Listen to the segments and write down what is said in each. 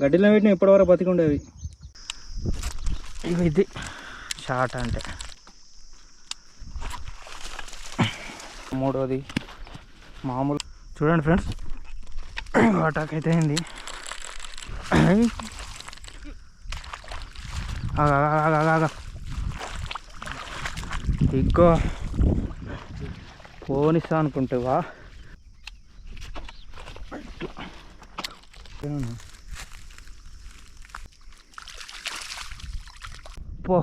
గడ్డిలో పెట్టిన ఇప్పటివరకు బతికుండేవి. ఇవి ఇది. షార్ట్ అంటే. మూడోది. మామూలు. చూడండి ఫ్రెండ్స్. అటాక్ అయితే అయింది ఆగు, ఇగ్గో పోనిస్తా అనుకుంటావా పో.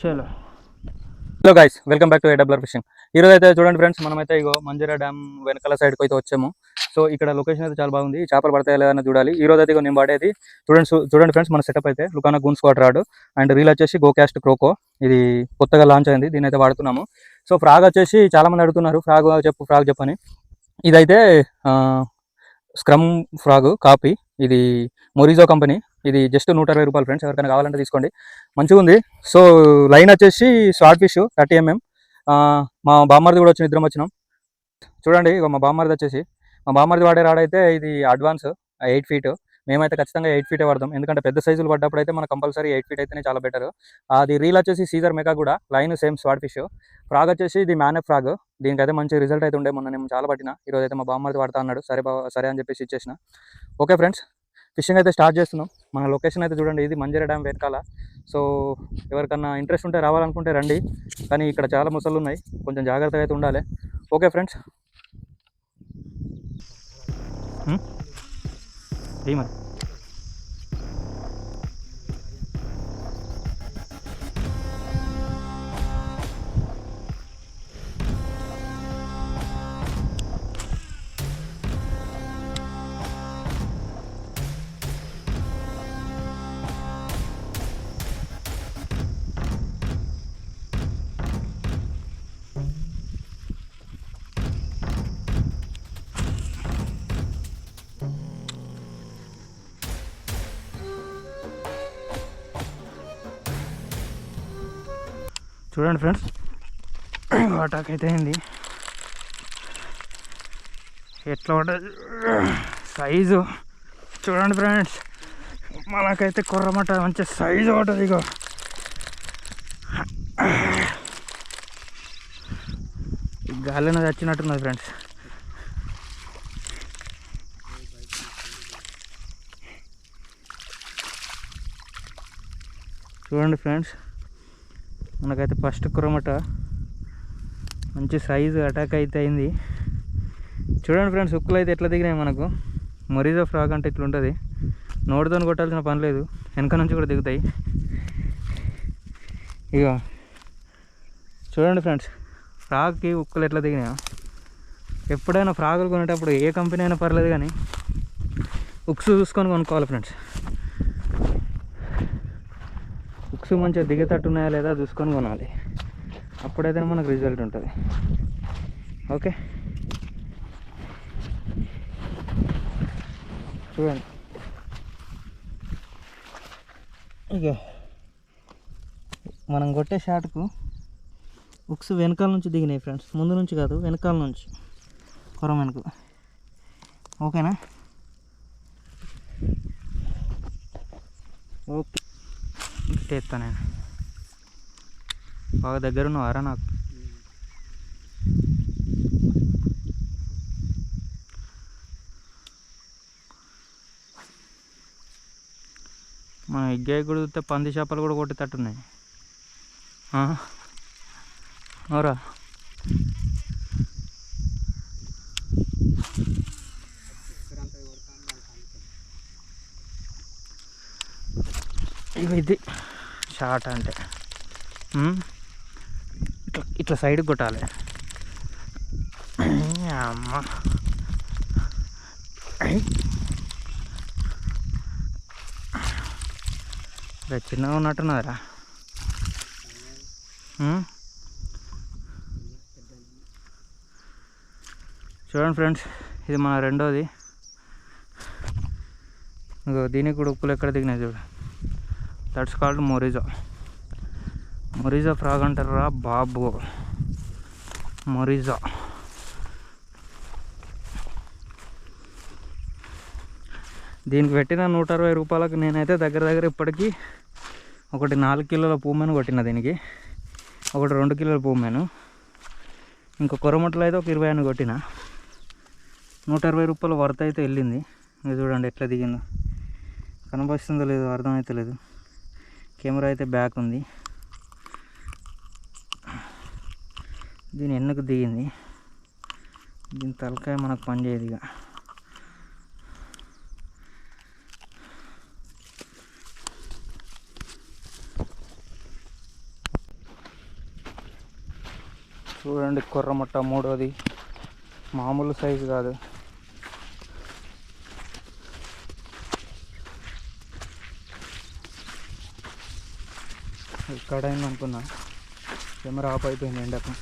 చలో. Hello guys welcome back to ఏడబ్లర్ fishing ఈ రోజు అయితే చూడండి ఫ్రెండ్స్ మనమైతే ఇగో మంజీరా డ్యామ్ వెనకాల సైడ్కి అయితే వచ్చాము. సో ఇక్కడ లొకేషన్ అయితే చాలా బాగుంది. చేపలు పడతాయి లేదని చూడాలి. ఈ రోజు అయితే నేను పడేది చూడండి చూడండి ఫ్రెండ్స్ మన సెటప్ అయితే. లుకానా goon squad rod and reel వచ్చేసి గో క్యాస్ట్ క్రోకో ఇది కొత్తగా లాంచ్ అయింది. దీని అయితే వాడుతున్నాము. సో ఫ్రాగ్ వచ్చేసి చాలా మంది అడుగుతున్నారు. ఫ్రాగ్ చెప్పు ఫ్రాగ్ చెప్పని. ఇదైతే స్క్రమ్ ఫ్రాగ్ కాపీ. ఇది మొరిజో కంపెనీ ఇది జస్ట్ నూట ఇరవై రూపాయలు ఫ్రెండ్స్ ఎవరికైనా కావాలంటే తీసుకోండి. మంచిగా ఉంది. సో లైన్ వచ్చేసి స్వాట్ ఫిష్ థర్టీ ఎంఎం మా బామ్మర్ది కూడా వచ్చిన ఇద్దరం వచ్చినాం. చూడండి ఇగో మా బామ్మర్ది వచ్చేసి. మా బామ్మర్ది వాడే రాడైతే ఇది అడ్వాన్స్ ఎయిట్ ఫీట్ మేమైతే ఖచ్చితంగా ఎయిట్ ఫీటే వాడదాం ఎందుకంటే పెద్ద సైజులు పడ్డప్పుడు అయితే మనం కంపల్సరీ ఎయిట్ ఫీట్ అయితేనే చాలా బెటర్. అది రీల్ వచ్చేసి సీజర్ మెగా కూడా లైన్ సేమ్ స్వాట్ ఫిష్. ఫ్రాగ్ వచ్చేసి ఇది మ్యానే ఫ్రాగ్. దీనికైతే మంచి రిజల్ట్ అయితే ఉండే. మొన్న నేను చాలా పట్టిన. ఈరోజు అయితే మా బామ్మది పడతా అన్నాడు. సరే బా సరే అని చెప్పేసి ఇచ్చేసిన. ఓకే ఫ్రెండ్స్ ఫిషింగ్ అయితే స్టార్ట్ చేస్తున్నాం. మన లొకేషన్ అయితే చూడండి. ఇది మంజీరా డ్యామ్ వెనకాల. సో ఎవరికన్నా ఇంట్రెస్ట్ ఉంటే రావాలనుకుంటే రండి. కానీ ఇక్కడ చాలా ముసళ్ళు ఉన్నాయి. కొంచెం జాగ్రత్తగా అయితే ఉండాలి. Okay friends. ఏ మరి చూడండి ఫ్రెండ్స్. అటాక్ అయితే అయింది. ఎట్లా ఉంటుంది సైజు. చూడండి ఫ్రెండ్స్. మనకైతే కుర్రమట మంచి సైజు ఉంటుంది ఇగో. గాలి అనేది వచ్చినట్టున్నది ఫ్రెండ్స్. చూడండి ఫ్రెండ్స్. మనకైతే ఫస్ట్ కురమట. మంచి సైజు అటాక్ అయితే అయింది. చూడండి ఫ్రెండ్స్ ఉక్కులు అయితే ఎట్లా దిగినాయి మనకు. మొరిజో ఫ్రాక్ అంటే ఇట్లా ఉంటుంది నోటితో కొట్టాల్సిన పని లేదు. వెనక నుంచి కూడా దిగుతాయి. ఇక చూడండి ఫ్రెండ్స్ ఫ్రాక్కి ఉక్కులు ఎట్లా దిగినాయో. ఎప్పుడైనా ఫ్రాకులు కొనేటప్పుడు ఏ కంపెనీ అయినా పర్లేదు కానీ ఉక్స్ చూసుకొని కొనుక్కోవాలి ఫ్రెండ్స్ ఉక్స్ మంచిగా దిగేటట్టు ఉన్నాయా లేదా చూసుకొని కొనాలి. అప్పుడైతే మనకు రిజల్ట్ ఉంటుంది. ఓకే? చూడండి. ఇక మనం కొట్టే షాట్కు ఉక్స్ వెనకాల నుంచి దిగినాయి ఫ్రెండ్స్. ముందు నుంచి కాదు వెనకాల నుంచి. కొరం వెనుక. ఓకేనా? ఓకే. ఎత్తా నేను. బాగా దగ్గర ఉన్నవారా నాకు? మన ఎగ్గాయి కూడా పంది చేపలు కూడా కొట్టేటట్టున్నాయి. అవురా. ఇగో ఇది. షార్ట్ అంటే. ఇట్లా ఇట్లా సైడ్కి కొట్టాలి. అమ్మ. రే, చిన్నగా ఉన్నట్టున్నదిరా. చూడండి ఫ్రెండ్స్ ఇది మన రెండోది. ఇగో దీనికి కూడా ఉప్పులు ఎక్కడ దిగినాయి చూడు. దట్స్ కాల్డ్ మొరిజా మొరిజా ఫ్రాగ్ అంటారా బాబు. మొరిజా దీనికి పెట్టిన నూట అరవై రూపాయలకు నేనైతే దగ్గర దగ్గర ఇప్పటికీ ఒకటి నాలుగు కిలోల పూమెను కొట్టిన దీనికి. ఒకటి రెండు కిలోల పూమెను ఇంకో కొరమట్లు అయితే ఒక ఇరవై అని కొట్టిన. నూట అరవై రూపాయల వర్త్ అయితే వెళ్ళింది. మీరు చూడండి ఎట్లా దిగిందో. కనబస్తుందో లేదో అర్థమైతే లేదు. కెమెరా అయితే బ్యాక్ ఉంది. దీని ఎన్నుకు దిగింది? దీని తలకాయ మనకు పనిచేయదు ఇక. చూడండి కుర్రమట్ట మూడోది. మామూలు సైజు కాదు. ఇక్కడ అయింది అనుకున్నా. కెమెరా ఆఫ్ అయిపోయింది ఎండకు.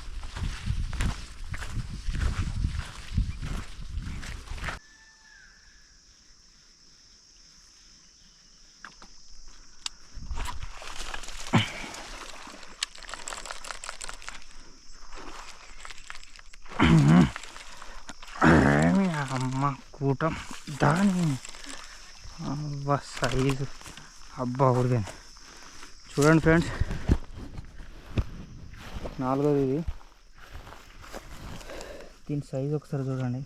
అమ్మ కూటం దాని? అబ్బా సైజు అబ్బా ఉడిగాను చూడండి ఫ్రెండ్స్. నాలుగోది ఇది. దీని సైజు ఒకసారి చూడండి.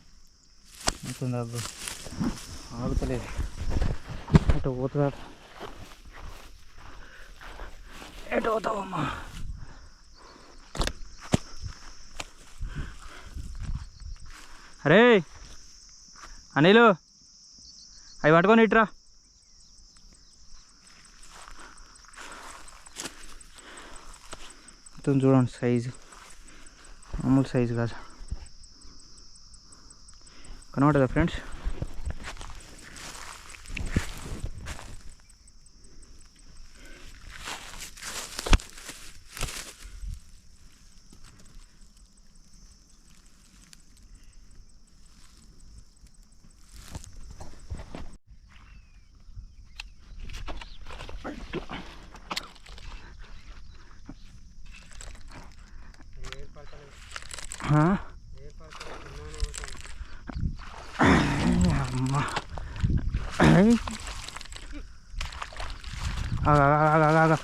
ఉంటుంది అబ్బు. ఆగుతలేదు. ఎటు పోతుందా? ఎటు పోతావమ్మా? అరే! అనిలు అవి పట్టుకొని ఇట్రా. మొత్తం చూడండి సైజు మామూలు సైజు కాదు కనబడదా friends Hả? Ờ, Mà. Ấy. À, à, à, à, à, à.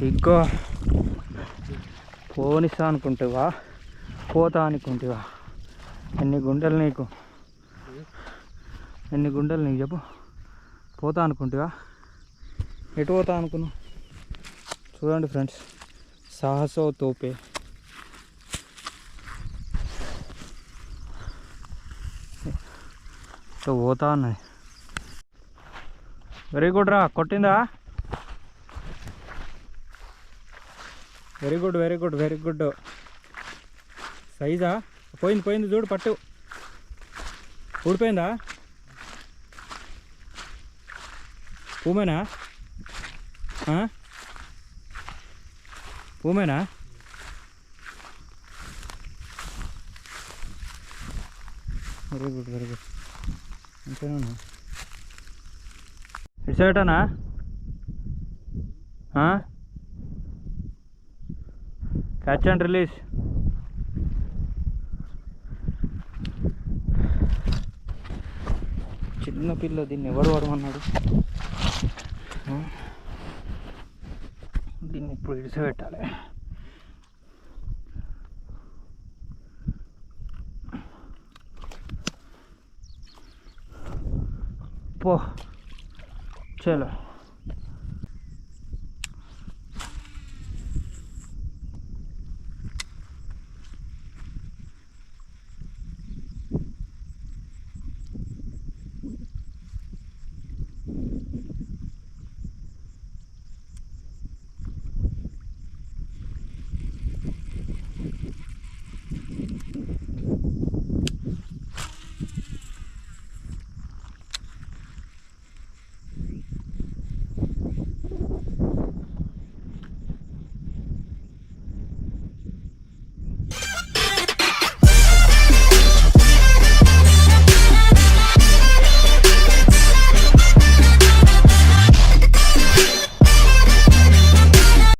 thì có పోనిస్తా అనుకుంటావా? పోతా అనుకుంటావా? ఎన్ని గుంటలు నీకు? ఎన్ని గుండెలు నీకు చెప్పు. పోతా అనుకుంటావా? ఎటు పోతా అనుకున్నావు? చూడండి ఫ్రెండ్స్ సాహసో తోపే. పోతా అన్నది? వెరీ గుడ్ రా కొట్టిందా? Very good very good very good సైజా పోయింది పోయింది చూడు పట్టు. ఊడిపోయిందా? పూమేనా ఆ? పూమేనా వెరీ గుడ్ వెరీ గుడ్ అంతేనా ఇటు క్యాచ్ అండ్ రిలీజ్ చిన్న పిల్ల దీన్ని ఎవరు వాడమన్నాడు? దీన్ని ఇప్పుడు ఇడిసిపెట్టాలి. పో. చలో.